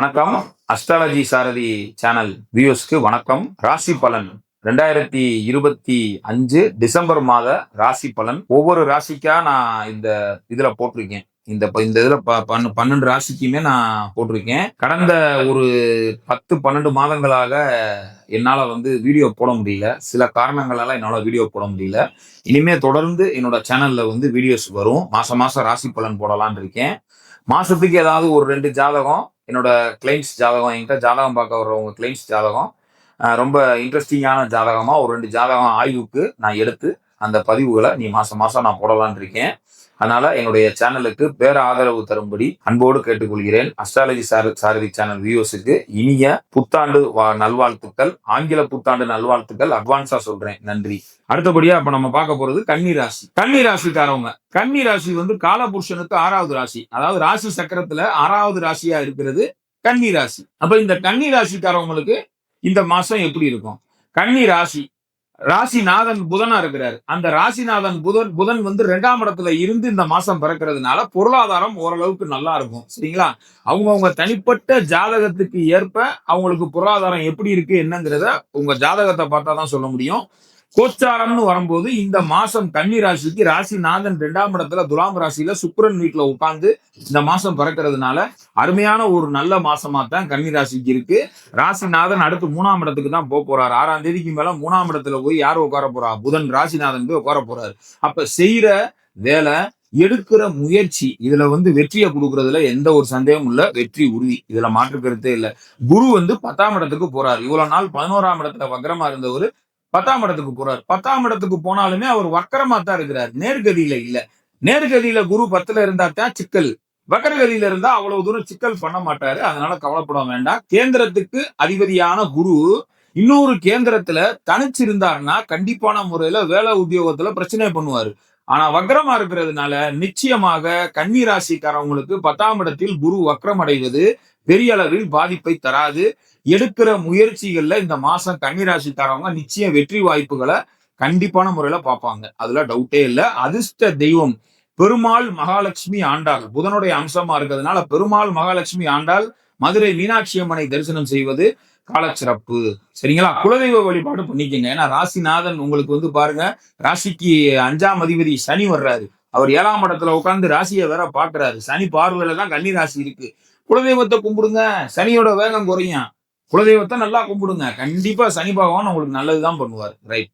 வணக்கம். அஸ்ட்ராலஜி சாரதி சேனல் வியூஸ்க்கு வணக்கம். ராசி பலன் ரெண்டாயிரத்தி இருபத்தி அஞ்சு டிசம்பர் மாத ராசி பலன். ஒவ்வொரு ராசிக்கா நான் இந்த இதுல போட்டிருக்கேன். இந்த ப- இந்த இதுல ப- பன்னெண்டு ராசிக்குமே நான் போட்டிருக்கேன். கடந்த ஒரு பத்து பன்னெண்டு மாதங்களாக என்னால் வந்து வீடியோ போட முடியல. சில காரணங்களால என்னால் வீடியோ போட முடியல. இனிமே தொடர்ந்து என்னோட சேனல்ல வந்து வீடியோஸ் வரும். மாசம் மாசம் ராசி பலன் போடலான் இருக்கேன். மாசத்துக்கு ஏதாவது ஒரு ரெண்டு ஜாதகம் என்னோட கிளைண்ட்ஸ் ஜாதகம் என்கிட்ட ஜாதகம் பார்க்க வர்றவங்க கிளைண்ட்ஸ் ஜாதகம். ரொம்ப இன்ட்ரெஸ்டிங்கான ஜாதகமாக ஒரு ரெண்டு ஜாதகம் ஆய்வுக்கு நான் எடுத்து அந்த பதிவுகளை நீ மாசம் மாசம் நான் போடலான் இருக்கேன். அதனால என்னுடைய சேனலுக்கு பேர ஆதரவு தரும்படி அன்போடு கேட்டுக்கொள்கிறேன். அஸ்ட்ராலஜி சார சாரதி சேனல் வியூவர்ஸுக்கு இனிய புத்தாண்டு வா- நல்வாழ்த்துக்கள். ஆங்கில புத்தாண்டு நல்வாழ்த்துக்கள். அட்வான்ஸா சொல்றேன். நன்றி. அடுத்தபடியா இப்ப நம்ம பார்க்க போறது கன்னி ராசி. கன்னி ராசிக்காரவங்க. கன்னி ராசி வந்து காலபுருஷனுக்கு ஆறாவது ராசி. அதாவது ராசி சக்கரத்துல ஆறாவது ராசியா இருக்கிறது கன்னி ராசி. அப்ப இந்த கன்னி ராசிக்காரவங்களுக்கு இந்த மாசம் எப்படி இருக்கும்? கன்னி ராசி ராசிநாதன் புதனா இருக்கிறாரு. அந்த ராசிநாதன் புதன் புதன் வந்து ரெண்டாம் இடத்துல இருந்து இந்த மாசம் பிறக்கிறதுனால பொருளாதாரம் ஓரளவுக்கு நல்லா இருக்கும். சரிங்களா? அவங்கவுங்க தனிப்பட்ட ஜாதகத்துக்கு ஏற்ப அவங்களுக்கு பொருளாதாரம் எப்படி இருக்கு என்னங்கிறத உங்க ஜாதகத்தை பார்த்தா தான் சொல்ல முடியும். கோச்சாரம்னு வரும்போது இந்த மாசம் கன்னி ராசிக்கு ராசிநாதன் ரெண்டாம் இடத்துல துலாம் ராசியில சுக்கிரன் வீட்டுல உட்கார்ந்து இந்த மாசம் பிறக்கிறதுனால அருமையான ஒரு நல்ல மாசமா தான் கன்னி ராசிக்கு இருக்கு. ராசிநாதன் அடுத்து மூணாம் இடத்துக்கு தான் போக போறாரு. ஆறாம் தேதிக்கு மேல மூணாம் இடத்துல போய் யார் உட்கார போறா? புதன் ராசிநாதன் போய் உட்கார போறாரு. அப்ப செய்யற வேலை எடுக்கிற முயற்சி இதுல வந்து வெற்றியை கொடுக்கறதுல எந்த ஒரு சந்தேகமும் இல்ல. வெற்றி உறுதி. இதுல மாற்று கருத்தே இல்ல. குரு வந்து பத்தாம் இடத்துக்கு போறாரு. இவ்வளவு நாள் பதினோராம் இடத்துல வக்கரமா இருந்தவர் பத்தாம் இடத்துக்கு போறாரு. பத்தாம் இடத்துக்கு போனாலுமே அவர் வக்கரமா தான் இருக்கிறார். நேர்கதியில இல்ல. நேர்கதியில குரு பத்துல இருந்தா தான் சிக்கல். வக்கரகதியில இருந்தா அவ்வளவு தூரம் சிக்கல் பண்ண மாட்டாரு. அதனால கவலைப்பட வேண்டாம். கேந்திரத்துக்கு அதிபதியான குரு இன்னொரு கேந்திரத்துல தனிச்சிருந்தாருன்னா கண்டிப்பான முறையில வேலை உத்தியோகத்துல பிரச்சனை பண்ணுவாரு. ஆனா வக்ரமா இருக்கிறதுனால நிச்சயமாக கன்னி ராசிக்காரவங்களுக்கு பத்தாம் இடத்தில் குரு வக்ரம் அடைவது பெரிய அளவில் பாதிப்பை தராது. எடுக்கிற முயற்சிகள்ல இந்த மாசம் கன்னி ராசிக்காரவங்க நிச்சயம் வெற்றி வாய்ப்புகளை கண்டிப்பான முறையில பார்ப்பாங்க. அதுல டவுட்டே இல்ல. அதிர்ஷ்ட தெய்வம் பெருமாள் மகாலட்சுமி ஆண்டாள். புதனுடைய அம்சமா இருக்கிறதுனால பெருமாள் மகாலட்சுமி ஆண்டாள் மதுரை மீனாட்சி அம்மனை தரிசனம் செய்வது காலச்சிறப்பு. சரிங்களா? குலதெய்வ வழிபாடு பண்ணிக்கங்க. ஏன்னா ராசிநாதன் உங்களுக்கு வந்து பாருங்க ராசிக்கு அஞ்சாம் அதிபதி சனி வர்றாரு. அவர் ஏழாம் இடத்துல உட்கார்ந்து ராசியை வேற பாக்குறாரு சனி பார்வையில தான் கன்னி ராசி இருக்கு. குலதெய்வத்தை கும்பிடுங்க. சனியோட வேகம் குறையும். குலதெய்வத்தை நல்லா கும்பிடுங்க. கண்டிப்பா சனி பகவான் உங்களுக்கு நல்லதுதான் பண்ணுவார். ரைட்